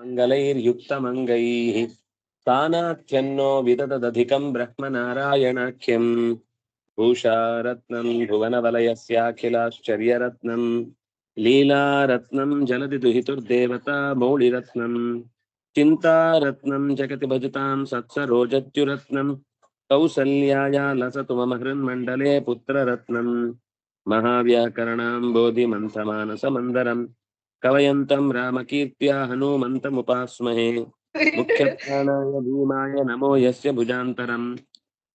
मङ्गलैर्युक्तमङ्गैः स्थानात्यन्नो विदददधिकम् ब्रह्मनारायणाख्यम् भूषारत्नम् भुवनवलयस्याखिलाश्चर्यरत्नम् लीलारत्नम् जलधि दुहितुर्देवता मौलिरत्नम् चिन्तारत्नम् जगति भजताम् सत्सरोजत्युरत्नम् कौसल्याया लसतु मम हृन्मण्डले पुत्ररत्नम् महाव्याकरणाम्बोधिमन्थमानसमन्दरम् कवयन्तम् रामकीर्त्या हनूमन्तमुपास्महे। मुख्यप्राणाय भीमाय नमो यस्य भुजान्तरम्।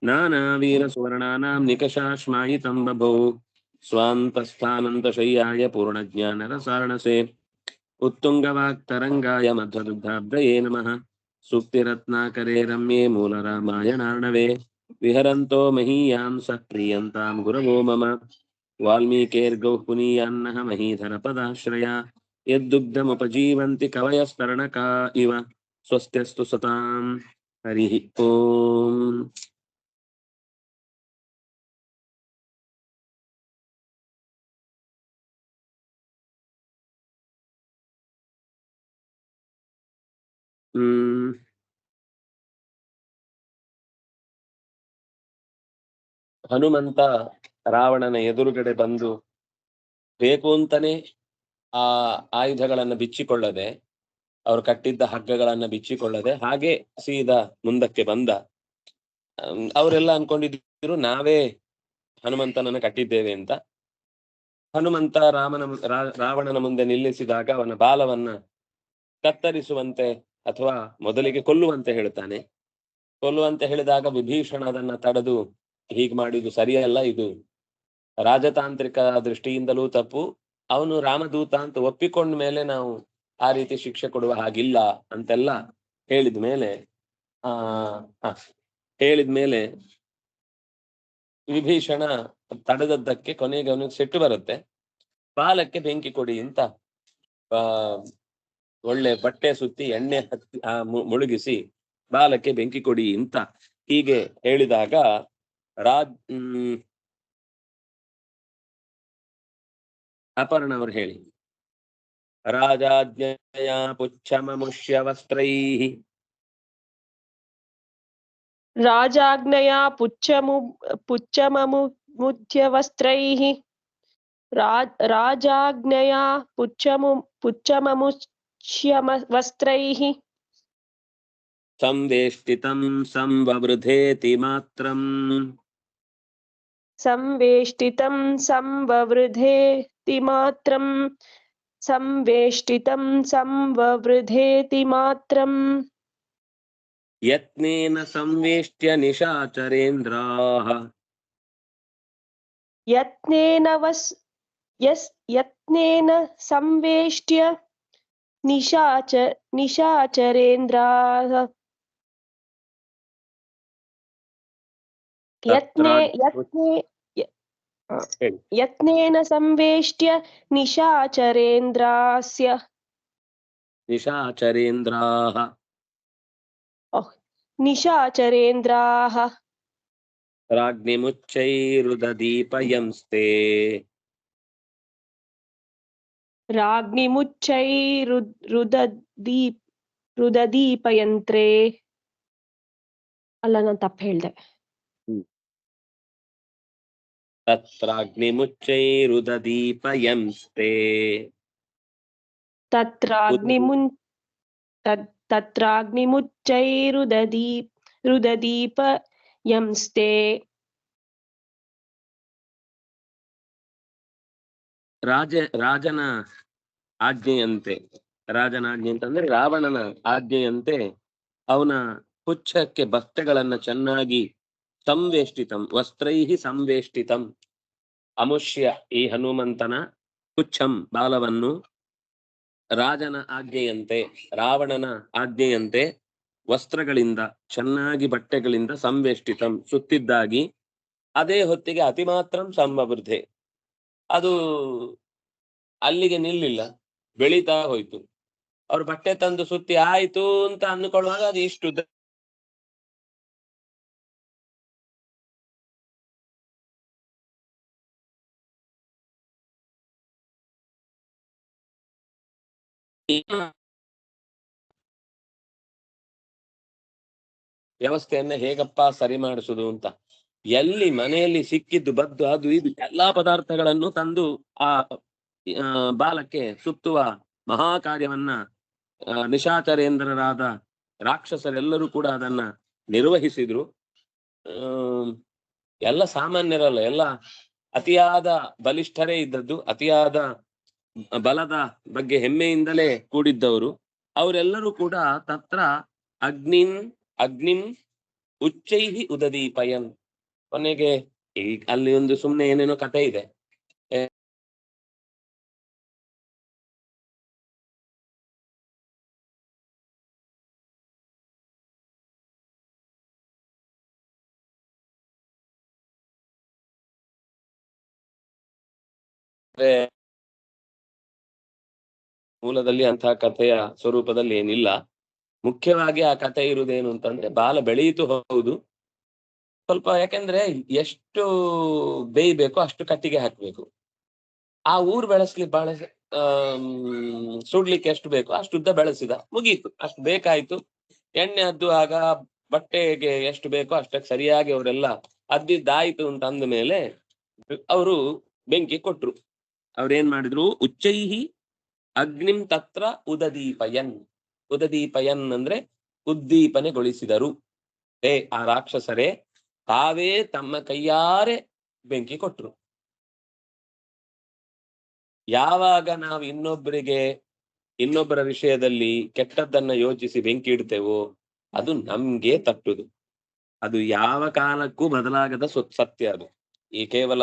नानावीरसुवर्णानां निकषाश्मायितं बभो। स्वान्तस्थानन्तशय्याय पूर्णज्ञानरसारणसे। उत्तुङ्गवाक्तरङ्गाय मध्वदुग्धाब्दये नमः। सूक्तिरत्नाकरे रम्ये मूलरामायणार्णवे विहरन्तो महीयां सः प्रीयन्तां गुरवो मम। वाल्मीकेर्गौः पुनीयान्नः महीधरपदाश्रया। ಯದ್ದುಗ್ಧಮುಪಜೀವಂತಿ ಕವಯಸ್ತರಣಕ ಇವ ಸ್ವಸ್ತ್ಯಸ್ತು ಸತಾಂ ಹರಿ ಓಂ ಹ್ಮ್ ಹನುಮಂತ ರಾವಣನ ಎದುರುಗಡೆ ಬಂದು ಬೇಕು ಅಂತಾನೆ ಆ ಆಯುಧಗಳನ್ನ ಬಿಚ್ಚಿಕೊಳ್ಳದೆ, ಅವರು ಕಟ್ಟಿದ್ದ ಹಗ್ಗಗಳನ್ನ ಬಿಚ್ಚಿಕೊಳ್ಳದೆ ಹಾಗೆ ಸೀದಾ ಮುಂದಕ್ಕೆ ಬಂದ. ಅವರೆಲ್ಲ ಅನ್ಕೊಂಡಿದ್ರು ನಾವೇ ಹನುಮಂತನನ್ನು ಕಟ್ಟಿದ್ದೇವೆ ಅಂತ. ಹನುಮಂತ ರಾಮನ ರಾವಣನ ಮುಂದೆ ನಿಲ್ಲಿಸಿದಾಗ ಅವನ ಬಾಲವನ್ನ ಕತ್ತರಿಸುವಂತೆ ಅಥವಾ ಮೊದಲಿಗೆ ಕೊಲ್ಲುವಂತೆ ಹೇಳ್ತಾನೆ ಕೊಲ್ಲುವಂತೆ ಹೇಳಿದಾಗ ವಿಭೀಷಣ ಅದನ್ನ ತಡೆದು ಹೀಗ್ ಮಾಡಿದ್ದು ಸರಿಯಲ್ಲ ಇದು. ರಾಜತಾಂತ್ರಿಕ ದೃಷ್ಟಿಯಿಂದಲೂ ತಪ್ಪು. ಅವನು ರಾಮದೂತ ಅಂತ ಒಪ್ಪಿಕೊಂಡ ಮೇಲೆ ನಾವು ಆ ರೀತಿ ಶಿಕ್ಷೆ ಕೊಡುವ ಹಾಗಿಲ್ಲ ಅಂತೆಲ್ಲ ಹೇಳಿದ ಮೇಲೆ, ಆ ಹೇಳಿದ ಮೇಲೆ ವಿಭೀಷಣ ತಡೆದದ್ದಕ್ಕೆ ಕೊನೆಗೆ ಅವನಿಗೆ ಸಿಟ್ಟು ಬರುತ್ತೆ. ಬಾಲಕ್ಕೆ ಬೆಂಕಿ ಕೊಡಿ ಅಂತ, ಆ, ಒಳ್ಳೆ ಬಟ್ಟೆ ಸುತ್ತಿ ಎಣ್ಣೆ ಹತ್ತಿ ಮುಳುಗಿಸಿ ಬಾಲಕ್ಕೆ ಬೆಂಕಿ ಕೊಡಿ ಅಂತ ಹೀಗೆ ಹೇಳಿದಾಗ ರಾಜ್ ಹ್ಮ್ ಅಪರ್ಣ ಅವರು ಹೇಳಿ ರಾಜಾಜ್ಞೆಯ ಪುಚ್ಛಮಮುಷ್ಯ ವಸ್ತ್ರೈ राजाज्ञया पुच्छमु पुच्छममुद्यवस्त्रैः राज राजाज्ञया पुच्छमु पुच्छममुष्यवस्त्रैः ಸಂವೇಷ್ಟಿತಂ ಸಂವವೃಧೇತಿ ಮಾತ್ರಂ संवेष्टितं संववृधेति संवेष्टिमात्रं संवेष्टितं संववृधेति मात्रम्। यत्नेन संवेष्ट्य निशाचरेन्द्राः यत्नेन वस् यस् यत्नेन संवेष्ट्य निशाच निशाचरेन्द्राः यत्ने यत्ने ಯತ್ನೇನ ಸಂವೇಷ್ಟ್ಯ ನಿಶಾಚರೇಂದ್ರಾಸ್ಯ. ನಿಶಾಚರೇಂದ್ರಾಹ. ನಿಶಾಚರೇಂದ್ರಾಹ. ರುದ ರಾಗ್ನಿಮುಚ್ಚೈರುದೀಪ್ ರುದದೀಪಯಂತ್ರೇ. ಅಲ್ಲ ನಾನು ತಪ್ಪು ಹೇಳ್ದೆ. ತತ್ರಾಗ್ನಿಮುಚ್ಚೈರುದೀಪಯಂಸ್ತೆ ತತ್ರಾಗ್ನಿಮುನ್ ತತ್ ತತ್ರಾಗ್ನಿಮುಚ್ಚೈರುದದೀಪ್ ರುದದೀಪಯಂಸ್ತೆ ರಾಜ ರಾಜನ ಆಜ್ಞೆಯಂತೆ ರಾಜನ ಆಜ್ಞೆ ಅಂತಂದ್ರೆ ರಾವಣನ ಆಜ್ಞೆಯಂತೆ ಅವನ ಪುಚ್ಛಕ್ಕೆ ಭಕ್ತಗಳನ್ನ ಚೆನ್ನಾಗಿ ಸಂವೇಷ್ಟಿತಂ, ವಸ್ತ್ರೈಹಿ ಸಂವೇಷ್ಟಿತಂ. ಅಮುಷ್ಯ ಈ ಹನುಮಂತನ ಪುಚ್ಛಂ ಬಾಲವನ್ನು ರಾಜನ ಆಜ್ಞೆಯಂತೆ, ರಾವಣನ ಆಜ್ಞೆಯಂತೆ ವಸ್ತ್ರಗಳಿಂದ, ಚೆನ್ನಾಗಿ ಬಟ್ಟೆಗಳಿಂದ ಸಂವೇಷ್ಟಿತಂ, ಸುತ್ತಿದ್ದಾಗಿ ಅದೇ ಹೊತ್ತಿಗೆ ಅತಿ ಮಾತ್ರ ಸಂಭವೃದ್ಧೆ ಅದು ಅಲ್ಲಿಗೆ ನಿಲ್ಲಿಲ್ಲ, ಬೆಳೀತಾ ಹೋಯ್ತು. ಅವ್ರು ಬಟ್ಟೆ ತಂದು ಸುತ್ತಿ ಆಯ್ತು ಅಂತ ಅಂದುಕೊಳ್ಳುವಾಗ ಅದು ಇಷ್ಟು ವ್ಯವಸ್ಥೆಯನ್ನ ಹೇಗಪ್ಪ ಸರಿ ಮಾಡಿಸುದು ಅಂತ. ಎಲ್ಲಿ ಮನೆಯಲ್ಲಿ ಸಿಕ್ಕಿದ್ದು ಬದ್ದು ಅದು ಇದು ಎಲ್ಲಾ ಪದಾರ್ಥಗಳನ್ನು ತಂದು ಆ ಬಾಲಕ್ಕೆ ಸುತ್ತುವ ಮಹಾ ಕಾರ್ಯವನ್ನ ನಿಶಾಚರೇಂದ್ರರಾದ ರಾಕ್ಷಸರೆಲ್ಲರೂ ಕೂಡ ಅದನ್ನ ನಿರ್ವಹಿಸಿದ್ರು. ಎಲ್ಲ ಸಾಮಾನ್ಯರಲ್ಲ, ಎಲ್ಲ ಅತಿಯಾದ ಬಲಿಷ್ಠರೇ ಇದ್ದದ್ದು, ಅತಿಯಾದ ಬಲದ ಬಗ್ಗೆ ಹೆಮ್ಮೆಯಿಂದಲೇ ಕೂಡಿದ್ದವರು. ಅವರೆಲ್ಲರೂ ಕೂಡ ತತ್ರ ಅಗ್ನಿನ್ ಅಗ್ನಿಂ, ಉಚ್ಚೈಹಿ ಉದದೀಪಯನ್ ಕೊನೆಗೆ ಈ ಅಲ್ಲಿ ಒಂದು ಸುಮ್ನೆ ಏನೇನೋ ಕಥೆ ಇದೆ. ಅಂದ್ರೆ ಮೂಲದಲ್ಲಿ ಅಂತಹ ಕಥೆಯ ಸ್ವರೂಪದಲ್ಲಿ ಏನಿಲ್ಲ. ಮುಖ್ಯವಾಗಿ ಆ ಕಥೆ ಇರುವುದೇನು ಅಂತಂದ್ರೆ ಬಾಲ ಬೆಳೆಯಿತು ಹೌದು. ಸ್ವಲ್ಪ ಯಾಕೆಂದ್ರೆ ಎಷ್ಟು ಬೇಯ್ಬೇಕು ಅಷ್ಟು ಕಟ್ಟಿಗೆ ಹಾಕ್ಬೇಕು. ಆ ಊರ್ ಬೆಳೆಸ್ಲಿ ಬಾಳೆ ಸುಡ್ಲಿಕ್ಕೆ ಎಷ್ಟು ಬೇಕು ಅಷ್ಟು ಉದ್ದ ಬೆಳೆಸಿದ, ಮುಗೀತು. ಅಷ್ಟು ಬೇಕಾಯ್ತು. ಎಣ್ಣೆ ಅದ್ದು ಬಟ್ಟೆಗೆ ಎಷ್ಟು ಬೇಕೋ ಅಷ್ಟಕ್ಕೆ ಸರಿಯಾಗಿ ಅವರೆಲ್ಲ ಅದ್ದಿದ್ದಾಯ್ತು ಅಂತ ಅಂದ ಮೇಲೆ, ಅವರು ಬೆಂಕಿ ಕೊಟ್ರು. ಅವ್ರೇನ್ ಮಾಡಿದ್ರು, ಉಚ್ಚೈಹಿ ಅಗ್ನಿಂ ತತ್ರ ಉದದೀಪಯನ್. ಉದದೀಪಯನ್ ಅಂದ್ರೆ ಉದ್ದೀಪನೆಗೊಳಿಸಿದರು. ಏ, ಆ ರಾಕ್ಷಸರೇ, ತಾವೇ ತಮ್ಮ ಕೈಯಾರೆ ಬೆಂಕಿ ಕೊಟ್ರು. ಯಾವಾಗ ನಾವು ಇನ್ನೊಬ್ಬರಿಗೆ, ಇನ್ನೊಬ್ಬರ ವಿಷಯದಲ್ಲಿ ಕೆಟ್ಟದ್ದನ್ನ ಯೋಚಿಸಿ ಬೆಂಕಿ ಇಡ್ತೇವೋ, ಅದು ನಮ್ಗೆ ತಟ್ಟುದು. ಅದು ಯಾವ ಕಾಲಕ್ಕೂ ಬದಲಾಗದ ಸತ್ಯ ಅದು. ಈ ಕೇವಲ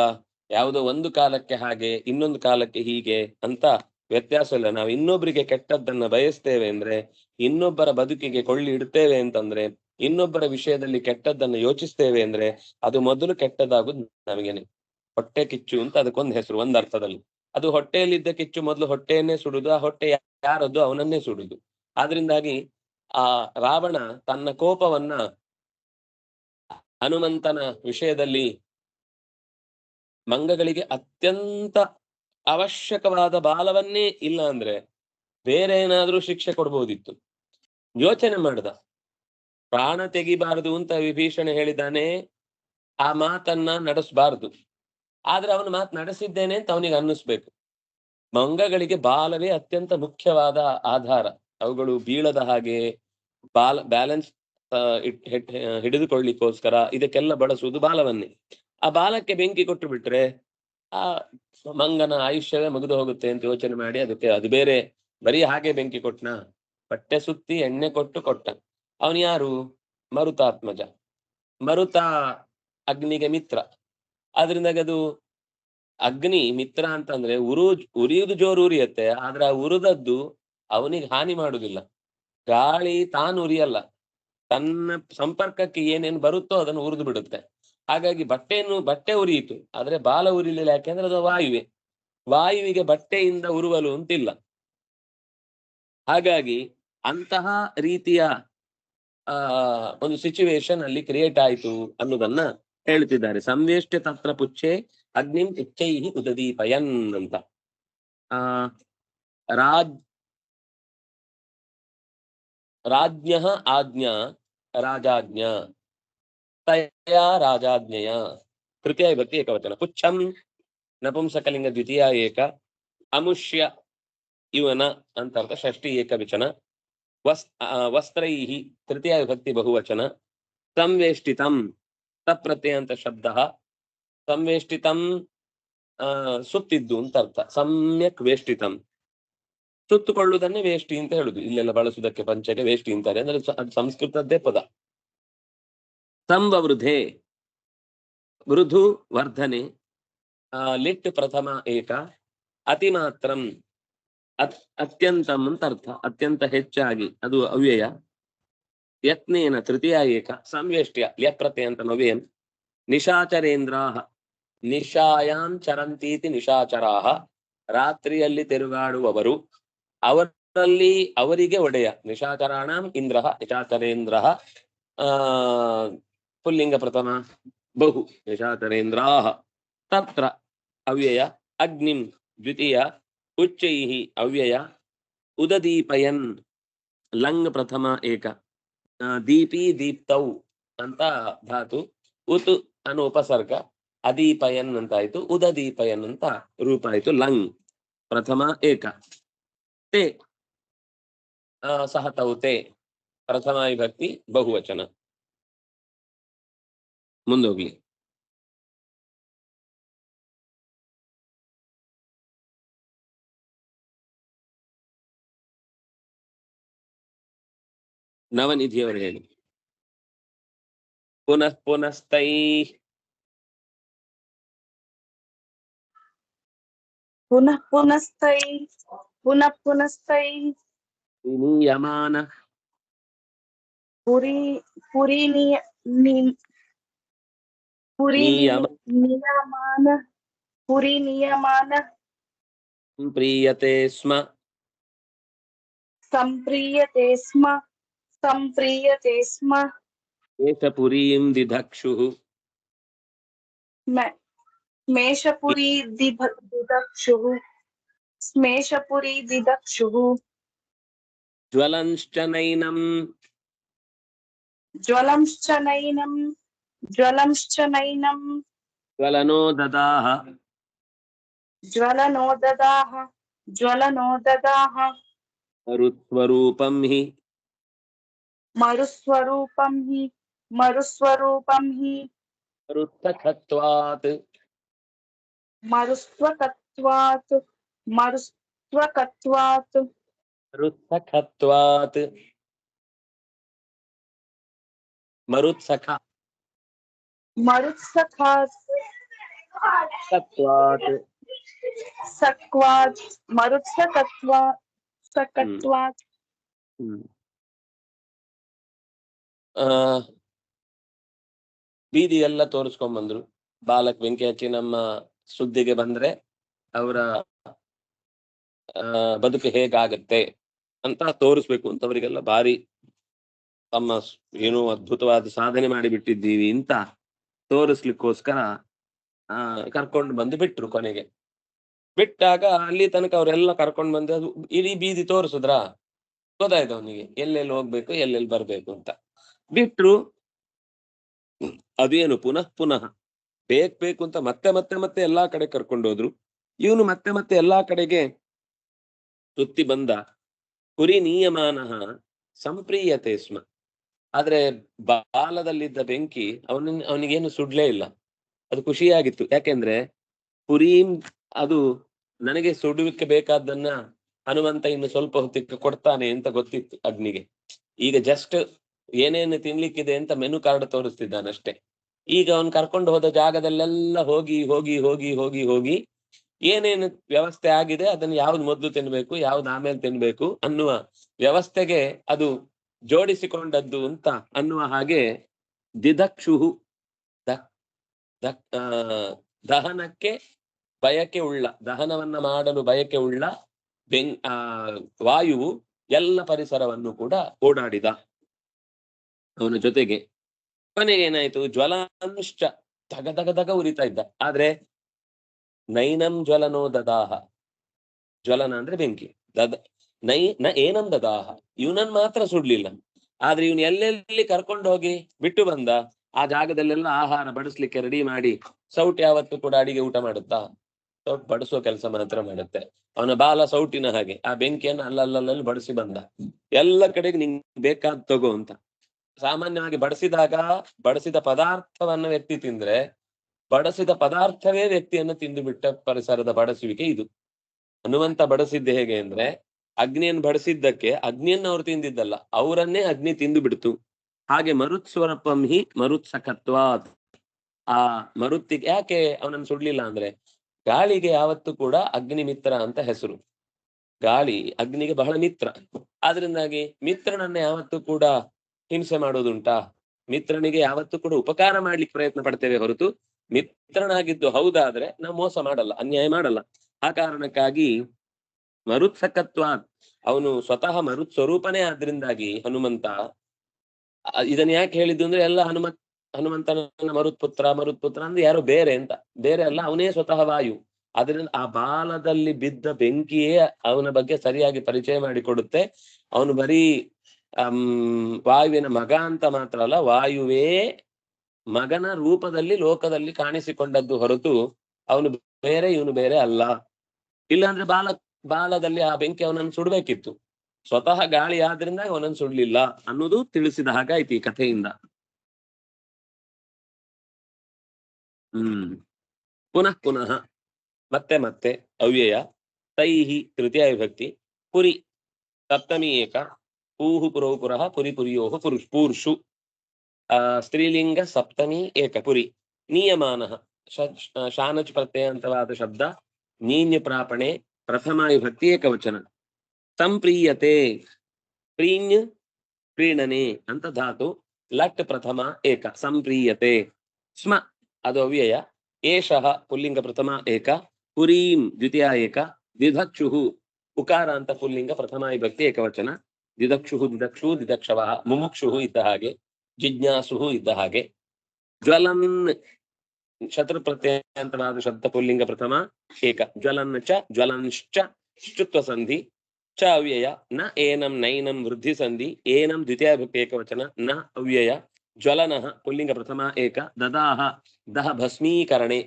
ಯಾವುದೋ ಒಂದು ಕಾಲಕ್ಕೆ ಹಾಗೆ, ಇನ್ನೊಂದು ಕಾಲಕ್ಕೆ ಹೀಗೆ ಅಂತ ವ್ಯತ್ಯಾಸ ಇಲ್ಲ. ನಾವು ಇನ್ನೊಬ್ಬರಿಗೆ ಕೆಟ್ಟದ್ದನ್ನ ಬಯಸ್ತೇವೆ ಅಂದ್ರೆ, ಇನ್ನೊಬ್ಬರ ಬದುಕಿಗೆ ಕೊಳ್ಳಿ ಇಡ್ತೇವೆ ಅಂತಂದ್ರೆ, ಇನ್ನೊಬ್ಬರ ವಿಷಯದಲ್ಲಿ ಕೆಟ್ಟದ್ದನ್ನ ಯೋಚಿಸ್ತೇವೆ ಅಂದ್ರೆ, ಅದು ಮೊದಲು ಕೆಟ್ಟದಾಗುದು ನಮಗೇನೆ. ಹೊಟ್ಟೆ ಕಿಚ್ಚು ಅಂತ ಅದಕ್ಕೊಂದು ಹೆಸರು, ಒಂದ್ ಅರ್ಥದಲ್ಲಿ. ಅದು ಹೊಟ್ಟೆಯಲ್ಲಿದ್ದ ಕಿಚ್ಚು ಮೊದಲು ಹೊಟ್ಟೆಯನ್ನೇ ಸುಡುದು ಆ ಹೊಟ್ಟೆ ಯಾರದ್ದು ಅವನನ್ನೇ ಸುಡುದು ಆದ್ರಿಂದಾಗಿ ಆ ರಾವಣ ತನ್ನ ಕೋಪವನ್ನ ಹನುಮಂತನ ವಿಷಯದಲ್ಲಿ ಮಂಗಗಳಿಗೆ ಅತ್ಯಂತ ಅವಶ್ಯಕವಾದ ಬಾಲವನ್ನೇ ಇಲ್ಲ ಅಂದ್ರೆ ಬೇರೆ ಏನಾದ್ರೂ ಶಿಕ್ಷೆ ಕೊಡ್ಬೋದಿತ್ತು. ಯೋಚನೆ ಮಾಡ್ದ. ಪ್ರಾಣ ತೆಗಿಬಾರದು ಅಂತ ವಿಭೀಷಣ ಹೇಳಿದ್ದಾನೆ. ಆ ಮಾತನ್ನ ನಡೆಸಬಾರದು. ಆದ್ರೆ ಅವನು ಮಾತು ನಡೆಸಿದ್ದೇನೆ ಅಂತ ಅವನಿಗೆ ಅನ್ನಿಸ್ಬೇಕು. ಮಂಗಗಳಿಗೆ ಬಾಲವೇ ಅತ್ಯಂತ ಮುಖ್ಯವಾದ ಆಧಾರ. ಅವುಗಳು ಬೀಳದ ಹಾಗೆ ಬಾಲ, ಬ್ಯಾಲೆನ್ಸ್ ಹಿಡಿದುಕೊಳ್ಳಿಕ್ಕೋಸ್ಕರ ಇದಕ್ಕೆಲ್ಲ ಬಳಸುವುದು ಬಾಲವನ್ನೇ. ಆ ಬಾಲಕ್ಕೆ ಬೆಂಕಿ ಕೊಟ್ಟು ಬಿಟ್ರೆ ಆ ಮಂಗನ ಆಯುಷ್ಯವೇ ಮುಗಿದು ಹೋಗುತ್ತೆ ಅಂತ ಯೋಚನೆ ಮಾಡಿ ಅದಕ್ಕೆ ಅದು ಬೇರೆ ಬರೀ ಹಾಗೆ ಬೆಂಕಿ ಕೊಟ್ನ? ಬಟ್ಟೆ ಸುತ್ತಿ ಎಣ್ಣೆ ಕೊಟ್ಟು ಕೊಟ್ಟ. ಅವನು ಯಾರು? ಮರುತಾತ್ಮಜ. ಮರುತ ಅಗ್ನಿಗೆ ಮಿತ್ರ. ಆದ್ರಿಂದಾಗಿ ಅದು ಅಗ್ನಿ ಮಿತ್ರ ಅಂತಂದ್ರೆ ಉರು ಉರಿಯುದು ಜೋರು ಉರಿಯತ್ತೆ, ಆದ್ರೆ ಆ ಉರಿದದ್ದು ಅವನಿಗೆ ಹಾನಿ ಮಾಡುದಿಲ್ಲ ಗಾಳಿ ತಾನು ಉರಿಯಲ್ಲ. ತನ್ನ ಸಂಪರ್ಕಕ್ಕೆ ಏನೇನು ಬರುತ್ತೋ ಅದನ್ನು ಉರಿದು ಬಿಡುತ್ತೆ. ಹಾಗಾಗಿ ಬಟ್ಟೆಯನ್ನು, ಬಟ್ಟೆ ಉರಿಯಿತು. ಆದ್ರೆ ಬಾಲ ಉರಿಲಿಲ್ಲ. ಯಾಕೆಂದ್ರೆ ಅದು ವಾಯುವೆ. ವಾಯುವಿಗೆ ಬಟ್ಟೆಯಿಂದ ಉರುವಲು ಅಂತಿಲ್ಲ. ಹಾಗಾಗಿ ಅಂತಹ ರೀತಿಯ ಒಂದು ಸಿಚುವೇಶನ್ ಅಲ್ಲಿ ಕ್ರಿಯೇಟ್ ಆಯಿತು ಅನ್ನೋದನ್ನ ಹೇಳ್ತಿದ್ದಾರೆ. ಸಂವೇಷ್ಟ ತತ್ರ ಪುಚ್ಛೆ ಅಗ್ನಿಂ ಇಚ್ಛೈ ಉದದೀಪಯನ್ ಅಂತ. ಆ, ರಾಜ್, ರಾಜ್ಞ ಆಜ್ಞಾ, ರಾಜಾಜ್ಞಾ. ತಯಾ ರಾಜಾಜ್ಞೆಯ ತೃತೀಯ ವಿಭಕ್ತಿ ಏಕವಚನ ಪುಚ್ಛಂ ನಪುಂಸಕಲಿಂಗ ದ್ವಿತೀಯ ಏಕ ಅಮುಷ್ಯ ಇವನ ಅಂತ ಅರ್ಥ ಷಷ್ಠಿ ಏಕವಚನ ವಸ್ ವಸ್ತ್ರೈಹಿ ತೃತೀಯ ವಿಭಕ್ತಿ ಬಹುವಚನ ಸಂವೇಷ್ಟಿತಂ ತಪ್ರತ್ಯಯ ಅಂತ ಶಬ್ದ ಸಂವೇಷ್ಟಿತಂ ಸುತ್ತಿದ್ದು ಅಂತ ಅರ್ಥ ಸಮ್ಯಕ್ ವೇಷ್ಟಿತಂ ಸುತ್ತುಕೊಳ್ಳುವುದನ್ನೇ ವೇಷ್ಟಿ ಅಂತ ಹೇಳುದು, ಇಲ್ಲೆಲ್ಲ ಬಳಸುವುದಕ್ಕೆ ಪಂಚಗೆ ವೇಷ್ಟಿ ಅಂತಾರೆ, ಅಂದ್ರೆ ಅದು ಸಂಸ್ಕೃತದ್ದೇ ಪದ. ಸಂವೃಧೆ ಮೃದು ವರ್ಧನೆ ಲಿಟ್ ಪ್ರಥಮ ಏಕ ಅತ್, ಅತ್ಯಂತಂ ಅಂತ ಅರ್ಥ, ಅತ್ಯಂತ ಹೆಚ್ಚಾಗಿ, ಅದು ಅವ್ಯಯ, ಯತ್ನೇನ ತೃತೀಯ ಏಕ, ಸಂವೇಷ್ಟ್ಯ ಲ್ಯಪ್ರತ್ಯಯ ಅಂತ ನವೇನ್ ನಿಶಾಚರೇಂದ್ರಾಹ, ನಿಶಾಯಾಂ ಚರಂತೀತಿ ನಿಶಾಚರಾಹ, ರಾತ್ರಿಯಲ್ಲಿ ತಿರುಗಾಡುವವರು, ಅವರಲ್ಲಿ ಅವರಿಗೆ ಒಡೆಯ, ನಿಶಾಚರಾಣಾಂ ಇಂದ್ರ, ನಿಶಾಚರೇಂದ್ರ, ಆ ಪುಲ್ಲಿಂಗ ಪ್ರಥಮ ಬಹು ನಿಶಾಚರೇಂದ್ರಾಹ ತತ್ರ ಅವ್ಯಯ ಅಗ್ನಿಂ ದ್ವಿತೀಯ ಉಚ್ಚೈ ಅವ್ಯಯ ಉದದೀಪಯನ್ ಲಂಗ್ ಪ್ರಥಮ ಏಕ. ದೀಪಿ ದೀಪ್ತೌ ಅಂತ ಧಾತು, ಉತ್ ಅನ್ನೋ ಉಪಸರ್ಗ ಅದೀಪಯನ್ ಅಂತ ಆಯ್ತು ಉದದೀಪಯನ್ ಅಂತ ರೂಪ ಆಯ್ತು ಲಂಗ್ ಪ್ರಥಮ ಏಕ. ತೇ ಸಹ ತೌ ತೇ ಪ್ರಥಮ ವಿಭಕ್ತಿ ಬಹುವಚನ. Mondogli. Navanidhi Aurelio. Ponas, ponas, tai. Puna punastai, puna punastai. Puri niyamana. Puri, puri పురి నియమాన జ్వలంశ్చనైనం జ్వలంశ్చనైనం ज्वलंश्च नैनं। ज्वलनो ददाः ज्वलनो ददाः ज्वलनो ददाः मरुस्वरूपं हि। मरुस्वरूपं हि। मरुस्वरूपं हि। मरुत्वकत्वात् मरुस्वकत्वात्। मरुस्वकत्वात्। मरुत्सखत्वात् मरुत्सखा। मरुत्सखात् ಸತ್ವಾತ್ सक्वात् मरुत्सकत्वात् सकत्वात् ಹ್ಮ್. ಆ ಬೀದಿ ಎಲ್ಲ ತೋರಿಸ್ಕೊಂಡ್ ಬಂದ್ರು ಬಾಲಕ್ ಬೆಂಕಿ ಹಚ್ಚಿ ನಮ್ಮ ಸುದ್ದಿಗೆ ಬಂದ್ರೆ ಅವರ ಆ ಬದುಕು ಹೇಗಾಗತ್ತೆ ಅಂತ ತೋರಿಸ್ಬೇಕು ಅಂತ ಅವರಿಗೆಲ್ಲ ಭಾರಿ ತಮ್ಮ ಸ್- ಏನೋ ಅದ್ಭುತವಾದ ಸಾಧನೆ ಮಾಡಿ ಬಿಟ್ಟಿದ್ದೀವಿ ಅಂತ ತೋರಿಸ್ಲಿಕ್ಕೋಸ್ಕರ, ಆ, ಕರ್ಕೊಂಡು ಬಂದು ಬಿಟ್ರು ಕೊನೆಗೆ. ಬಿಟ್ಟಾಗ ಅಲ್ಲಿ ತನಕ ಅವರೆಲ್ಲ ಕರ್ಕೊಂಡು ಬಂದು ಅದು ಇಡೀ ಬೀದಿ ತೋರಿಸಿದ್ರ? ಗೊತ್ತಾಯ್ತು ಅವನಿಗೆ. ಎಲ್ಲೆಲ್ಲಿ ಹೋಗ್ಬೇಕು, ಎಲ್ಲೆಲ್ಲಿ ಬರ್ಬೇಕು ಅಂತ. ಬಿಟ್ರು. ಅದೇನು ಪುನಃ ಪುನಃ. ಬೇಕ್ ಬೇಕು ಅಂತ ಮತ್ತೆ ಮತ್ತೆ ಮತ್ತೆ ಎಲ್ಲಾ ಕಡೆ ಕರ್ಕೊಂಡು ಹೋದ್ರು. ಇವನು ಮತ್ತೆ ಮತ್ತೆ ಎಲ್ಲಾ ಕಡೆಗೆ ಸುತ್ತಿ ಬಂದ. ಕುರಿ ನಿಯಮಾನಃ ಸಂಪ್ರೀಯತೆ ಸ್ಮ. ಆದ್ರೆ ಬಾಲದಲ್ಲಿದ್ದ ಬೆಂಕಿ ಅವನ ಅವನಿಗೇನು ಸುಡ್ಲೇ ಇಲ್ಲ. ಅದು ಖುಷಿಯಾಗಿತ್ತು. ಯಾಕೆಂದ್ರೆ ಪುರೀಂ ಅದು ನನಗೆ ಸುಡುವಿಕೆ ಬೇಕಾದ್ದನ್ನ ಹನುಮಂತ ಇನ್ನು ಸ್ವಲ್ಪ ಹೊತ್ತಿಗೆ ಕೊಡ್ತಾನೆ ಅಂತ ಗೊತ್ತಿತ್ತು ಅಗ್ನಿಗೆ. ಈಗ ಜಸ್ಟ್ ಏನೇನು ತಿನ್ಲಿಕ್ಕಿದೆ ಅಂತ ಮೆನು ಕಾರ್ಡ್ ತೋರಿಸ್ತಿದ್ದಾನಷ್ಟೇ ಈಗ ಅವನ್ ಕರ್ಕೊಂಡು ಹೋದ ಜಾಗದಲ್ಲೆಲ್ಲ ಹೋಗಿ ಹೋಗಿ ಹೋಗಿ ಹೋಗಿ ಹೋಗಿ ಏನೇನು ವ್ಯವಸ್ಥೆ ಆಗಿದೆ ಅದನ್ನ ಯಾವ್ದು ಮೊದಲು ತಿನ್ಬೇಕು, ಯಾವ್ದು ಆಮೇಲೆ ತಿನ್ಬೇಕು ಅನ್ನುವ ವ್ಯವಸ್ಥೆಗೆ ಅದು ಜೋಡಿಸಿಕೊಂಡದ್ದು ಅಂತ ಅನ್ನುವ ಹಾಗೆ ದಿದಕ್ಷುಹು ದ- ದ- ಆ, ದಹನಕ್ಕೆ ಬಯಕೆ ಉಳ್ಳ ದಹನವನ್ನ ಮಾಡಲು ಬಯಕೆ ಉಳ್ಳ ಬೆಂಗ್ ಆ ವಾಯುವು ಎಲ್ಲ ಪರಿಸರವನ್ನು ಕೂಡ ಓಡಾಡಿದ. ಅವನ ಜೊತೆಗೆ ಕೊನೆಗೆ ಏನಾಯ್ತು? ತಗ ತಗ ತಗ ದಗ ಉರಿತಾ ಇದ್ದ. ಆದ್ರೆ ನೈನಂ ಜ್ವಲನೋ ದದಾಹ. ಜ್ವಲನ ಅಂದ್ರೆ ಬೆಂಕಿ. ದದ ನೈ ನ ಏನಂದ ದಾಹ ಇವನನ್ ಮಾತ್ರ ಸುಡ್ಲಿಲ್ಲ. ಆದ್ರೆ ಇವನ್ ಎಲ್ಲೆಲ್ಲಿ ಕರ್ಕೊಂಡು ಹೋಗಿ ಬಿಟ್ಟು ಬಂದ? ಆ ಜಾಗದಲ್ಲೆಲ್ಲ ಆಹಾರ ಬಡಿಸ್ಲಿಕ್ಕೆ ರೆಡಿ ಮಾಡಿ, ಸೌಟ್ ಯಾವತ್ತು ಕೂಡ ಅಡಿಗೆ ಊಟ ಮಾಡುತ್ತಾ? ಸೌಟ್ ಬಡಿಸುವ ಕೆಲಸ ಮಾತ್ರ ಮಾಡುತ್ತೆ. ಅವನ ಬಾಲ ಸೌಟಿನ ಹಾಗೆ, ಆ ಬೆಂಕಿಯನ್ನು ಅಲ್ಲಲ್ಲಲ್ಲಿ ಬಡಿಸಿ ಬಂದ. ಎಲ್ಲ ಕಡೆಗೆ ನಿಂಗ್ ಬೇಕಾದ್ ತಗೋ ಅಂತ. ಸಾಮಾನ್ಯವಾಗಿ ಬಡಿಸಿದಾಗ, ಬಡಿಸಿದ ಪದಾರ್ಥವನ್ನ ವ್ಯಕ್ತಿ ತಿಂದ್ರೆ, ಬಡಿಸಿದ ಪದಾರ್ಥವೇ ವ್ಯಕ್ತಿಯನ್ನು ತಿಂದು ಬಿಟ್ಟ ಪರಿಸರದ ಬಡಿಸುವಿಕೆ ಇದು. ಹನುಮಂತ ಬಡಿಸಿದ್ದೆ ಹೇಗೆ ಅಂದ್ರೆ ಅಗ್ನಿಯನ್ನು ಬಡಿಸಿದ್ದಕ್ಕೆ ಅಗ್ನಿಯನ್ನು ಅವ್ರು ತಿಂದಿದ್ದಲ್ಲ, ಅವರನ್ನೇ ಅಗ್ನಿ ತಿಂದು ಬಿಡ್ತು. ಹಾಗೆ ಮರುತ್ಸ್ವರಪಂ ಹಿ ಮರುತ್ಸಕತ್ವ ಆ ಮರುತ್ತಿಗೆ ಯಾಕೆ ಅವನನ್ನು ಸುಡ್ಲಿಲ್ಲ ಅಂದ್ರೆ, ಗಾಳಿಗೆ ಯಾವತ್ತು ಕೂಡ ಅಗ್ನಿ ಮಿತ್ರ ಅಂತ ಹೆಸರು. ಗಾಳಿ ಅಗ್ನಿಗೆ ಬಹಳ ಮಿತ್ರ. ಆದ್ರಿಂದಾಗಿ ಮಿತ್ರನನ್ನ ಯಾವತ್ತು ಕೂಡ ಹಿಂಸೆ ಮಾಡೋದುಂಟಾ ಮಿತ್ರನಿಗೆ ಯಾವತ್ತು ಕೂಡ ಉಪಕಾರ ಮಾಡ್ಲಿಕ್ಕೆ ಪ್ರಯತ್ನ ಪಡ್ತೇವೆ ಹೊರತು, ಮಿತ್ರನಾಗಿದ್ದು ಹೌದಾದ್ರೆ ನಾವು ಮೋಸ ಮಾಡಲ್ಲ, ಅನ್ಯಾಯ ಮಾಡಲ್ಲ. ಆ ಕಾರಣಕ್ಕಾಗಿ ಮರುತ್ಸಕತ್ವ ಅವನು ಸ್ವತಃ ಮರುತ್ ಸ್ವರೂಪನೇ ಆದ್ರಿಂದಾಗಿ ಹನುಮಂತ ಇದನ್ನ ಯಾಕೆ ಹೇಳಿದ್ದು ಅಂದ್ರೆ ಎಲ್ಲ ಹನುಮಂತ ಹನುಮಂತನ ಮರುತ್ಪುತ್ರ ಮರುತ್ಪುತ್ರ ಮರುತ್ ಪುತ್ರ ಅಂದ್ರೆ ಯಾರೋ ಬೇರೆ ಅಂತ. ಬೇರೆ ಅಲ್ಲ ಅವನೇ ಸ್ವತಃ ವಾಯು. ಅದರಿಂದ ಆ ಬಾಲದಲ್ಲಿ ಬಿದ್ದ ಬೆಂಕಿಯೇ ಅವನ ಬಗ್ಗೆ ಸರಿಯಾಗಿ ಪರಿಚಯ ಮಾಡಿಕೊಡುತ್ತೆ. ಅವನು ಬರೀ ಅಮ್, ವಾಯುವಿನ ಮಗ ಅಂತ ಮಾತ್ರ ಅಲ್ಲ ವಾಯುವೇ ಮಗನ ರೂಪದಲ್ಲಿ ಲೋಕದಲ್ಲಿ ಕಾಣಿಸಿಕೊಂಡದ್ದು ಹೊರತು ಅವನು ಬೇರೆ ಇವನು ಬೇರೆ ಅಲ್ಲ. ಇಲ್ಲಾಂದ್ರೆ ಬಾಲ ಬಾಲದಲ್ಲಿ ಆ ಬೆಂಕಿ ಅವನನ್ನು ಸುಡ್ಬೇಕಿತ್ತು. ಸ್ವತಃ ಗಾಳಿ ಆದ್ರಿಂದ ಅವನನ್ನು ಸುಡ್ಲಿಲ್ಲ ಅನ್ನೋದು ತಿಳಿಸಿದ ಹಾಗಾಯ್ತು ಈ ಕಥೆಯಿಂದ. ಹ್ಮ್. ಪುನಃ ಪುನಃ ಮತ್ತೆ ಮತ್ತೆ ಅವ್ಯಯ ತೈಹಿ ತೃತೀಯ ವಿಭಕ್ತಿ ಪುರಿ ಸಪ್ತಮಿ ಏಕ ಪೂಹು ಪುರೌ ಪುರಃ ಪುರಿ ಪುರಿಯೋಹ ಪುರುಷ್ ಪೂರ್ಷು. ಆ, ಸ್ತ್ರೀಲಿಂಗ ಸಪ್ತಮಿ ಏಕ ಪುರಿ. ನಿಯಮಾನಃ ಶಾನಚ್ ಪ್ರತ್ಯಯಂತವಾದ ಶಬ್ದ ನೀನ್ಯ ಪ್ರಾಪಣೆ ಪ್ರಥಮ ವಿಭಕ್ತಿ ಏಕವಚನ ಸಂಪ್ರೀಯತೆ, ಪ್ರೀಣ್ಯ, ಪ್ರೀಣನೆ ಅಂತ ಧಾತು, ಲಟ್ ಪ್ರಥಮ ಏಕ, ಸಂಪ್ರೀಯತೆ. ಸ್ಮ, ಅದು ಅವ್ಯಯ. ಏಷಃ ಪುಲ್ಲಿಂಗ ಪ್ರಥಮ ಏಕ, ಪುರೀಂ ದ್ವಿತೀಯ ಏಕ ದ್ವಿಧಕ್ಷು ಉಕಾರ ಅಂತ ಪುಲ್ಲಿಂಗ ಪ್ರಥಮ ವಿಭಕ್ತಿ ಏಕವಚನ ದ್ವಿಧಕ್ಷು ದ್ವಿಧಕ್ಷು, ದ್ವಿಧಕ್ಷವ ಮುಮುಕ್ಷು ಇದ್ದ ಹಾಗೆ ಜಿಜ್ಞಾಸು ಇದ್ದ ಹಾಗೆ. ಜ್ವಲನ್ ಶತ್ರು ಪ್ರತ್ಯಯಂತವಾದ ಶಬ್ದ ಪುಲ್ಲಿಂಗ ಪ್ರಥಮ ಏಕ ಜ್ವಲನ್ ಚ ಜ್ವಲಂಶ್ಚ ಶುತ್ವ ಸಂಧಿ ಚ ಅವ್ಯಯ ನ ಏನಂ ನೈನಂ ವೃದ್ಧಿ ಸಂಧಿ ಏನಂ ದ್ವಿತೀಯ ವಿಭಕ್ತಿ ಏಕವಚನ ನ ಅವ್ಯಯ ಜ್ವಲನಃ ಪುಲ್ಲಿಂಗ ಪ್ರಥಮ ಏಕ ದದಾಹ ದಹ ಭಸ್ಮೀಕರಣೆ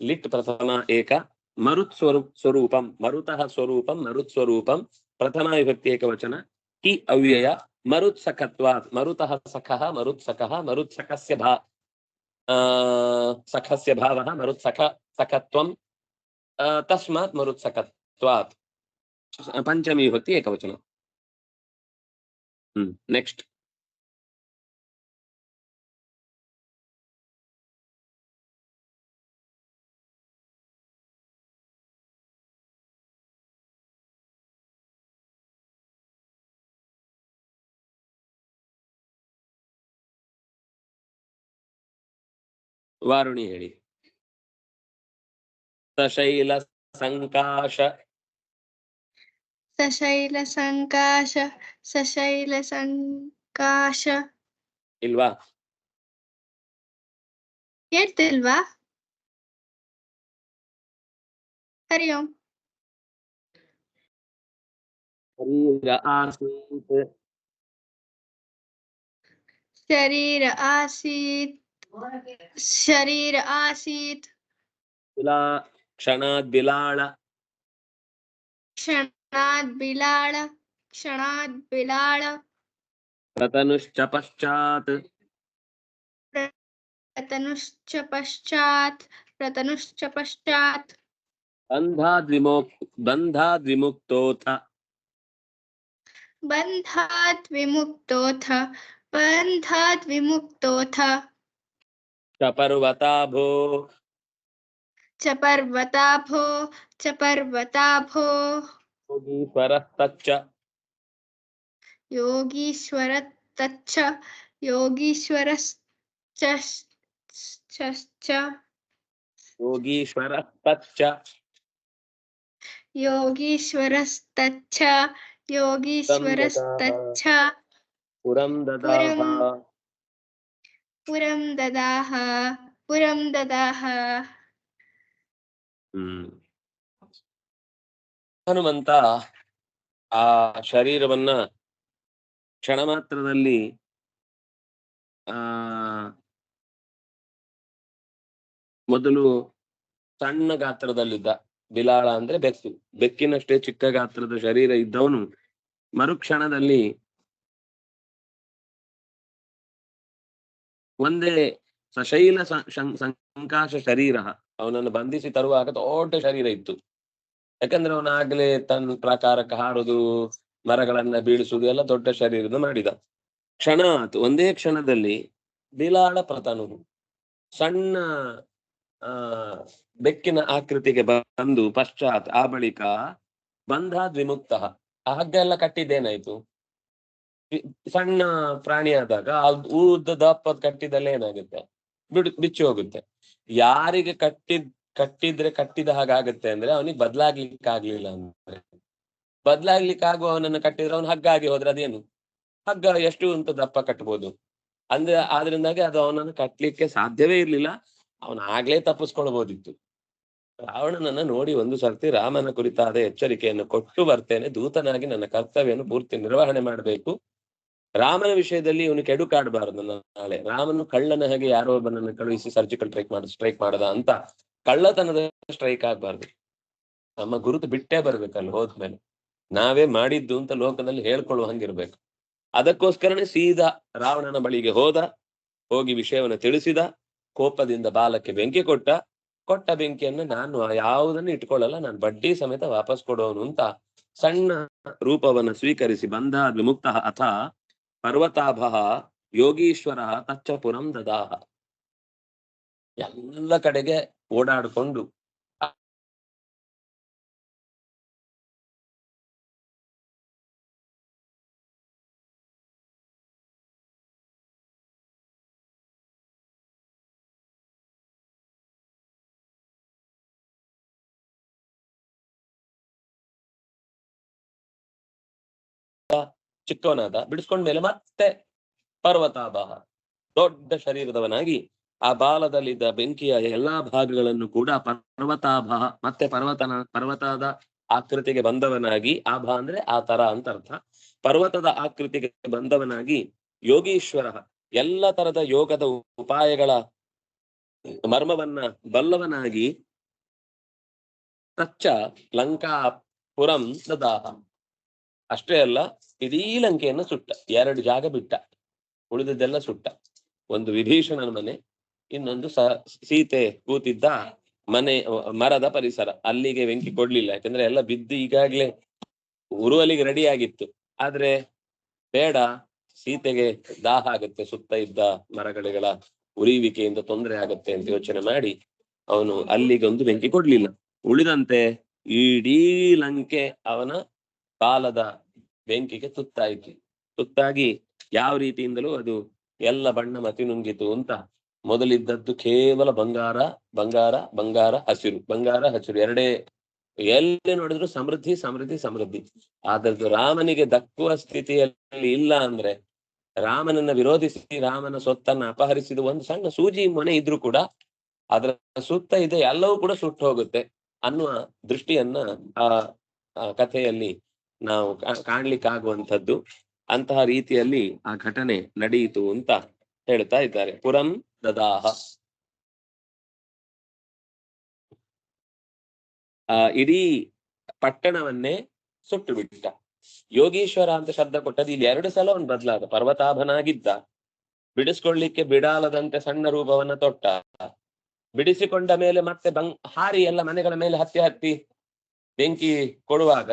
ಲಿಟ್ ಪ್ರಥಮ ಏಕ ಮರುತ್ ಸ್ವರೂ ಸ್ವರೂಪಂ ಮರುತಃ ಸ್ವರೂಪಂ ಮರುತ್ ಸ್ವರೂಪಂ ಪ್ರಥಮ ವಿಭಕ್ತಿ ಏಕವಚನ ಕಿ ಅವ್ಯಯ ಮರುತ್ಸಖತ್ವಾತ್ ಮರುತಃ ಸಖಃ सखस्य भावः मरुत्सख सखत्वं तस्मात् मरुत्सखत्वात् पञ्चमी विभक्ति एकवचनं। हम्म, नेक्स्ट्। ಮರುತ್ಸಖತ್ವಾತ್ ಹೇಳಿ. ಸಶೈಲ ಸಂಕಾಶ. ಸಶೈಲ ಸಂಕಾಶ ಸಶೈಲ ಸಂಕಾಶ. ಇಲ್ವಾ? ಕೇಳ್ತಿಲ್ವಾ ಹರಿ ಓಂ. ಶರೀರ ಆಸೀತ್. ಶರೀರ ಆಸೀತ್. ಶರೀರ ಆಸೀತ್ ಬಿಲಾ ಕ್ಷಣಾದ್ ಬಿಲಾಳ ಕ್ಷಣಾದ್ ಬಿಲಾಳ ಕ್ಷಣಾದ್ ಬಿಲಾಳ ಪ್ರತನುಶ್ಚ ಪಶ್ಚಾತ್ ಪ್ರತನುಶ್ಚ ಪಶ್ಚಾತ್ ಪ್ರತನುಶ್ಚ ಪಶ್ಚಾತ್ ಬಂಧಾದ್ ವಿಮೋಕ್ ಬಂಧಾದ್ ವಿಮುಕ್ತೋಥ ಬಂಧಾತ್ ವಿಮುಕ್ತೋಥ च पर्वताभो च पर्वताभो च पर्वताभो योगीश्वरस्तच्च। योगीश्वरस्तच्च योगीश्वरश्च योगीश्वरस्तच्च योगीश्वरस्तच्च। योगीश्वरस्तच्च पुरं ददाः ಪುರಂ ದದಾಹ ಪುರಂ ದದಾಹ ಹ್ಮ್. ಹನುಮಂತ ಆ ಶರೀರವನ್ನ ಕ್ಷಣ ಮಾತ್ರದಲ್ಲಿ, ಆ, ಮೊದಲು ಸಣ್ಣ ಗಾತ್ರದಲ್ಲಿದ್ದ ಬಿಲಾಳ ಅಂದ್ರೆ ಬೆಕ್ಕು. ಬೆಕ್ಕಿನಷ್ಟೇ ಚಿಕ್ಕ ಗಾತ್ರದ ಶರೀರ ಇದ್ದವನು ಮರುಕ್ಷಣದಲ್ಲಿ ಒಂದೇ ಸಶೈಲ ಸಂಕಾಶ ಶರೀರ. ಅವನನ್ನು ಬಂಧಿಸಿ ತರುವಾಗ ದೊಡ್ಡ ಶರೀರ ಇತ್ತು. ಯಾಕಂದ್ರೆ ಅವನ ಆಗ್ಲೇ ತನ್ನ ಪ್ರಾಕಾರಕ್ಕೆ ಹಾರುದು, ಮರಗಳನ್ನ ಬೀಳಿಸುವುದು ಎಲ್ಲ ದೊಡ್ಡ ಶರೀರದ ಮಾಡಿದ. ಕ್ಷಣಾತ್ ಒಂದೇ ಕ್ಷಣದಲ್ಲಿ ಬಿಲಾಳ ಪ್ರತನು ಸಣ್ಣ ಬೆಕ್ಕಿನ ಆಕೃತಿಗೆ ಬಂದು ಪಶ್ಚಾತ್ ಆ ಬಳಿಕ ಬಂಧ ದ್ವಿಮುಕ್ತ ಆ ಹಗ್ಗ ಎಲ್ಲ ಕಟ್ಟಿದ್ದೇನಾಯ್ತು? ಸಣ್ಣ ಪ್ರಾಣಿ ಆದಾಗ ಉದ್ದ ದಪ್ಪದ ಕಟ್ಟಿದಲ್ಲಿ ಏನಾಗುತ್ತೆ? ಬಿಡು, ಬಿಚ್ಚಿ ಹೋಗುತ್ತೆ. ಯಾರಿಗೆ ಕಟ್ಟಿದ್, ಕಟ್ಟಿದ್ರೆ ಕಟ್ಟಿದ ಹಾಗಾಗುತ್ತೆ ಅಂದ್ರೆ ಅವನಿಗೆ ಬದ್ಲಾಗ್ಲಿಕ್ಕೆ ಆಗ್ಲಿಲ್ಲ ಅಂದ್ರೆ. ಬದ್ಲಾಗ್ಲಿಕ್ಕೆ ಆಗುವ ಅವನನ್ನು ಕಟ್ಟಿದ್ರೆ ಅವನು ಹಗ್ಗ ಆಗಿ ಹೋದ್ರೆ ಅದೇನು? ಹಗ್ಗ ಎಷ್ಟು ಅಂತ ದಪ್ಪ ಕಟ್ಬೋದು. ಅಂದ್ರೆ ಆದ್ರಿಂದಾಗಿ ಅದು ಅವನನ್ನು ಕಟ್ಲಿಕ್ಕೆ ಸಾಧ್ಯವೇ ಇರ್ಲಿಲ್ಲ. ಅವನ ಆಗ್ಲೇ ತಪ್ಪಿಸ್ಕೊಳ್ಬೋದಿತ್ತು. ರಾವಣನನ್ನ ನೋಡಿ ಒಂದು ಸರ್ತಿ ರಾಮನ ಕುರಿತಾದ ಎಚ್ಚರಿಕೆಯನ್ನು ಕೊಟ್ಟು ಬರ್ತೇನೆ. ದೂತನಾಗಿ ನನ್ನ ಕರ್ತವ್ಯವನ್ನು ಪೂರ್ತಿ ನಿರ್ವಹಣೆ ಮಾಡಬೇಕು. ರಾಮನ ವಿಷಯದಲ್ಲಿ ಇವನು ಕೆಡುಕಾಡಬಾರದು ನಾಳೆ. ರಾಮನು ಕಳ್ಳನ ಹಾಗೆ ಯಾರೋ ಒಬ್ಬನನ್ನು ಕಳುಹಿಸಿ ಸರ್ಜಿಕಲ್ ಸ್ಟ್ರೈಕ್ ಮಾಡ, ಸ್ಟ್ರೈಕ್ ಮಾಡದ ಅಂತ ಕಳ್ಳತನದ ಸ್ಟ್ರೈಕ್ ಆಗ್ಬಾರ್ದು. ನಮ್ಮ ಗುರುತು ಬಿಟ್ಟೇ ಬರ್ಬೇಕಲ್ಲಿ ಹೋದ್ಮೇಲೆ. ನಾವೇ ಮಾಡಿದ್ದು ಅಂತ ಲೋಕದಲ್ಲಿ ಹೇಳ್ಕೊಳ್ಳುವ ಹಂಗಿರ್ಬೇಕು. ಅದಕ್ಕೋಸ್ಕರನೇ ಸೀದಾ ರಾವಣನ ಬಳಿಗೆ ಹೋದ, ಹೋಗಿ ವಿಷಯವನ್ನು ತಿಳಿಸಿದ, ಕೋಪದಿಂದ ಬಾಲಕ್ಕೆ ಬೆಂಕಿ ಕೊಟ್ಟ ಕೊಟ್ಟ ಬೆಂಕಿಯನ್ನು ನಾನು ಯಾವುದನ್ನು ಇಟ್ಕೊಳ್ಳಲ್ಲ, ನಾನು ಬಡ್ಡಿ ಸಮೇತ ವಾಪಸ್ ಕೊಡೋನು ಅಂತ ಸಣ್ಣ ರೂಪವನ್ನು ಸ್ವೀಕರಿಸಿ ಬಂದ ವಿಮುಕ್ತ ಅಥ ಪರ್ವತಾಭ ಯೋಗೀಶ್ವರ ತಚ್ಚ ಪುರಂ ದದಾಹ. ಎಲ್ಲ ಕಡೆಗೆ ಓಡಾಡಿಕೊಂಡು ಚಿಕ್ಕವನಾದ ಬಿಡಿಸ್ಕೊಂಡ ಮೇಲೆ ಮತ್ತೆ ಪರ್ವತಾಭಾಹ ದೊಡ್ಡ ಶರೀರದವನಾಗಿ ಆ ಬಾಲದಲ್ಲಿದ್ದ ಬೆಂಕಿಯ ಎಲ್ಲಾ ಭಾಗಗಳನ್ನು ಕೂಡ ಪರ್ವತಾಭ ಮತ್ತೆ ಪರ್ವತನ, ಪರ್ವತದ ಆಕೃತಿಗೆ ಬಂದವನಾಗಿ ಆಭ ಅಂದ್ರೆ ಆ ತರ ಅಂತ ಅರ್ಥ. ಪರ್ವತದ ಆಕೃತಿಗೆ ಬಂದವನಾಗಿ ಯೋಗೀಶ್ವರ, ಎಲ್ಲ ತರದ ಯೋಗದ ಉಪಾಯಗಳ ಮರ್ಮವನ್ನ ಬಲ್ಲವನಾಗಿ ತಚ್ಚ ಲಂಕಾಪುರಂ ದದಾಹ ಅಷ್ಟೇ ಅಲ್ಲ, ಇಡೀ ಲಂಕೆಯನ್ನು ಸುಟ್ಟ, ಎರಡು ಜಾಗ ಬಿಟ್ಟ, ಉಳಿದದ್ದೆಲ್ಲ ಸುಟ್ಟ. ಒಂದು ವಿಭೀಷಣನ ಮನೆ, ಇನ್ನೊಂದು ಸ, ಸೀತೆ ಕೂತಿದ್ದ ಮನೆ, ಮರದ ಪರಿಸರ. ಅಲ್ಲಿಗೆ ಬೆಂಕಿ ಕೊಡ್ಲಿಲ್ಲ, ಯಾಕಂದ್ರೆ ಎಲ್ಲ ಬಿದ್ದು ಈಗಾಗ್ಲೇ ಉರುವಲಿಗೆ ರೆಡಿ ಆಗಿತ್ತು. ಆದ್ರೆ ಬೇಡ, ಸೀತೆಗೆ ದಾಹ ಆಗುತ್ತೆ, ಸುತ್ತ ಇದ್ದ ಮರಗಳಿಗಳ ಉರಿಯುವಿಕೆಯಿಂದ ತೊಂದರೆ ಆಗುತ್ತೆ ಅಂತ ಯೋಚನೆ ಮಾಡಿ, ಅವನು ಅಲ್ಲಿಗೆ ಒಂದು ಬೆಂಕಿ ಕೊಡ್ಲಿಲ್ಲ. ಉಳಿದಂತೆ ಇಡೀ ಲಂಕೆ ಅವನ ಬಾಲದ ಬೆಂಕಿಗೆ ತುತ್ತಾಯಿತು. ತುತ್ತಾಗಿ ಯಾವ ರೀತಿಯಿಂದಲೂ ಅದು ಎಲ್ಲ ಬಣ್ಣ ಮತಿ ನುಂಗಿತು ಅಂತ ಮೊದಲಿದ್ದದ್ದು ಕೇವಲ ಬಂಗಾರ ಬಂಗಾರ ಬಂಗಾರ, ಹಸಿರು ಬಂಗಾರ, ಹಸಿರು ಎರಡೇ ಎಲ್ಲಿ ನೋಡಿದ್ರು ಸಮೃದ್ಧಿ ಸಮೃದ್ಧಿ ಸಮೃದ್ಧಿ. ಆದ್ರದ್ದು ರಾಮನಿಗೆ ದಕ್ಕುವ ಸ್ಥಿತಿಯಲ್ಲಿ ಇಲ್ಲ ಅಂದ್ರೆ ರಾಮನನ್ನ ವಿರೋಧಿಸಿ ರಾಮನ ಸೊತ್ತನ್ನ ಅಪಹರಿಸಿದ ಒಂದು ಸಣ್ಣ ಸೂಜಿ ಮನೆ ಇದ್ರೂ ಕೂಡ ಅದರ ಸುತ್ತ ಇದೆ, ಎಲ್ಲವೂ ಕೂಡ ಸುಟ್ಟು ಹೋಗುತ್ತೆ ಅನ್ನುವ ದೃಷ್ಟಿಯನ್ನ ಆ ಕಥೆಯಲ್ಲಿ ನಾವು ಕಾಣ್ಲಿಕ್ಕಾಗುವಂಥದ್ದು ಅಂತಹ ರೀತಿಯಲ್ಲಿ ಆ ಘಟನೆ ನಡೆಯಿತು ಅಂತ ಹೇಳ್ತಾ ಇದ್ದಾರೆ. ಪುರಂ ದದಾಹ. ಇಡೀ ಪಟ್ಟಣವನ್ನೇ ಸುಟ್ಟು ಬಿಟ್ಟ ಯೋಗೀಶ್ವರ ಅಂತ ಶಬ್ದ ಕೊಟ್ಟದ್ದು ಇಲ್ಲಿ ಎರಡು ಸಲ ಒಂದು ಬದಲಾದ. ಪರ್ವತಾಭನಾಗಿದ್ದ. ಬಿಡಿಸ್ಕೊಳ್ಳಿಕ್ಕೆ ಬಿಡಾಲದಂತೆ ಸಣ್ಣ ರೂಪವನ್ನ ತೊಟ್ಟ. ಬಿಡಿಸಿಕೊಂಡ ಮೇಲೆ ಮತ್ತೆ ಬಂಗ್, ಹಾರಿ ಎಲ್ಲ ಮನೆಗಳ ಮೇಲೆ ಹತ್ತಿ ಹತ್ತಿ ಬೆಂಕಿ ಕೊಡುವಾಗ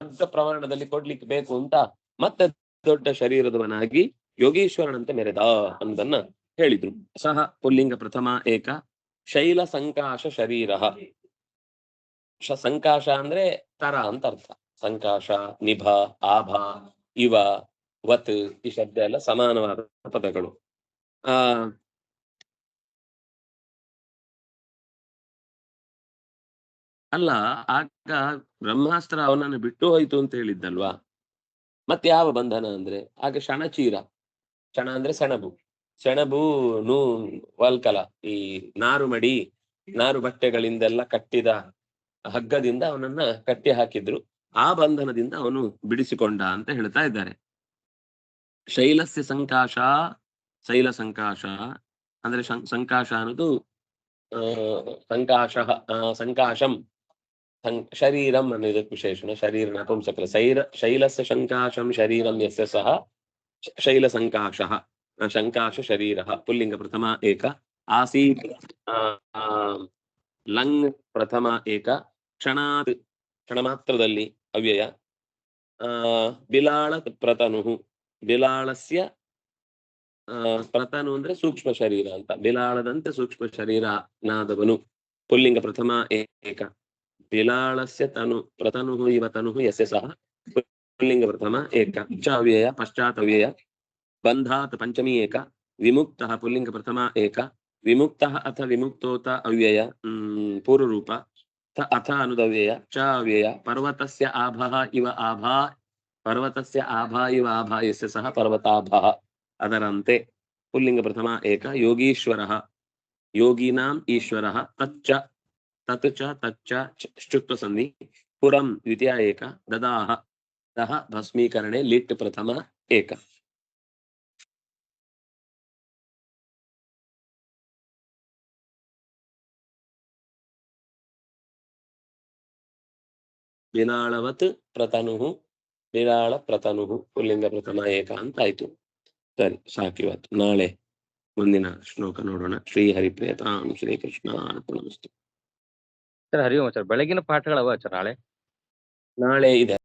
ದೊಡ್ಡ ಪ್ರಮಾಣದಲ್ಲಿ ಕೊಡ್ಲಿಕ್ಕೆ ಬೇಕು ಅಂತ ಮತ್ತೆ ದೊಡ್ಡ ಶರೀರದವನಾಗಿ ಯೋಗೀಶ್ವರನಂತೆ ಮೆರೆದ ಅನ್ನೋದನ್ನ ಹೇಳಿದ್ರು. ಸಹ ಪುಲ್ಲಿಂಗ ಪ್ರಥಮ ಏಕ ಶೈಲ ಸಂಕಾಶ ಶರೀರ. ಸಂಕಾಶ ಅಂದ್ರೆ ತರ ಅಂತ ಅರ್ಥ. ಸಂಕಾಶ, ನಿಭ, ಆಭ, ಇವ, ವತ್ ಈ ಶಬ್ದ ಎಲ್ಲ ಸಮಾನವಾದ ಪದಗಳು. ಆ ಅಲ್ಲ, ಆಗ ಬ್ರಹ್ಮಾಸ್ತ್ರ ಅವನನ್ನು ಬಿಟ್ಟು ಹೋಯ್ತು ಅಂತ ಹೇಳಿದ್ದಲ್ವಾ? ಮತ್ತೆ ಯಾವ ಬಂಧನ ಅಂದ್ರೆ? ಆಗ ಶಣಚೀರ ಕ್ಷಣ ಅಂದ್ರೆ ಸೆಣಬು. ಸೆಣಬು, ನೂ, ವಲ್ಕಲ, ಈ ನಾರು ಮಡಿ ನಾರು ಬಟ್ಟೆಗಳಿಂದೆಲ್ಲ ಕಟ್ಟಿದ ಹಗ್ಗದಿಂದ ಅವನನ್ನ ಕಟ್ಟಿ ಹಾಕಿದ್ರು. ಆ ಬಂಧನದಿಂದ ಅವನು ಬಿಡಿಸಿಕೊಂಡ ಅಂತ ಹೇಳ್ತಾ ಇದ್ದಾರೆ. ಶೈಲಸ್ಯ ಸಂಕಾಶ, ಶೈಲ ಸಂಕಾಶ, ಅಂದ್ರೆ ಸಂಕಾಶ ಅನ್ನೋದು ಸಂಕಾಶ ಸಂಕಾಶಂ. ಶರೀರಂ ಅನ್ನೋದಕ್ಕೆ ವಿಶೇಷಣ ಶರೀರ ನಪುಂಸಕಲ ಶೈರ ಶೈಲಸ ಶಂಕಾಶಂ ಶರೀರಂ ಯಸ್ಯ ಸಹ ಶೈಲ ಸಂಕಾಶ ಶಂಕಾಶ ಶರೀರ ಪುಲ್ಲಿಂಗ ಪ್ರಥಮ ಏಕ ಆಸೀತ್ ಲಂಗ್ ಪ್ರಥಮ ಏಕ ಕ್ಷಣಾತ್ ಕ್ಷಣ ಮಾತ್ರದಲ್ಲಿ ಅವ್ಯಯ ಬಿಲಾಳ ಪ್ರತನು ಬಿಲಾಳಸ್ಯ ಪ್ರತನು ಅಂದ್ರೆ ಸೂಕ್ಷ್ಮ ಶರೀರ ಅಂತ ಬಿಲಾಳದಂತೆ ಸೂಕ್ಷ್ಮ ಶರೀರ ನಾದವನು ಪುಲ್ಲಿಂಗ ಪ್ರಥಮ ಏಕ ಬಿಲಾಳಸ್ಯ ತನು ಪ್ರತನು ಇವ ತನು ಯಸ್ಯ ಸಹ ಪುಲ್ಲಿಂಗ ಪ್ರಥಮ ಏಕ ಚ ಅವ್ಯಯ ಪಶ್ಚಾತ್ ಅವ್ಯಯ ಬಂಧಾತ್ ಪಂಚಮಿ ಏಕ ವಿಮುಕ್ತಃ ಪುಲ್ಲಿಂಗ ಪ್ರಥಮ ಏಕ ವಿಮುಕ್ತಃ ಅಥ ವಿಮುಕ್ತೋತ ಅವ್ಯಯ ಪೂರ್ವರೂಪ ಅಥ ಅನುದವ್ಯಯ ಚ ಅವ್ಯಯ ಪರ್ವತಸ್ಯ ಆಭಃ ಇವ ಆಭಾ ಪರ್ವತಸ್ಯ ಆಭಾ ಇವ ಆಭಾ ಯಸ್ಯ ಸಹ ಪರ್ವತಾಭಃ ಅದರಂತೆ ಪುಲ್ಲಿಂಗ ಪ್ರಥಮ ಏಕ ಯೋಗೀಶ್ವರಃ ಯೋಗೀನಾಂ ಈಶ್ವರಃ ತಚ್ಚ తతుచ తచ్చ శ్చుత్వ సంధి పురం ద్వితీయ ఏక దదాహ దహ భస్మీకరణే లిట్ ప్రథమ ఏక విನಾಳವತ್ ಪ್ರತನು ನಿರಾಳ ಪ್ರತನು ಪುಲ್ಲಿಂಗ ಪ್ರಥಮ ಏಕ ಅಂತ ಆಯ್ತು ಸರಿ ಸಾಕಿವತ್ತು ನಾಳೆ ಮುಂದಿನ ಶ್ಲೋಕ ನೋಡೋಣ ಶ್ರೀ ಹರಿಪ್ರೇತಾಂ ಶ್ರೀಕೃಷ್ಣ ಅರ್ಪಣಮಸ್ತು ಸರ್ ಹರಿ ಓಂ ಸರ್ ಬೆಳಗಿನ ಪಾಠಗಳವ ಸರ್ ನಾಳೆ? ನಾಳೆ ಇದೆ.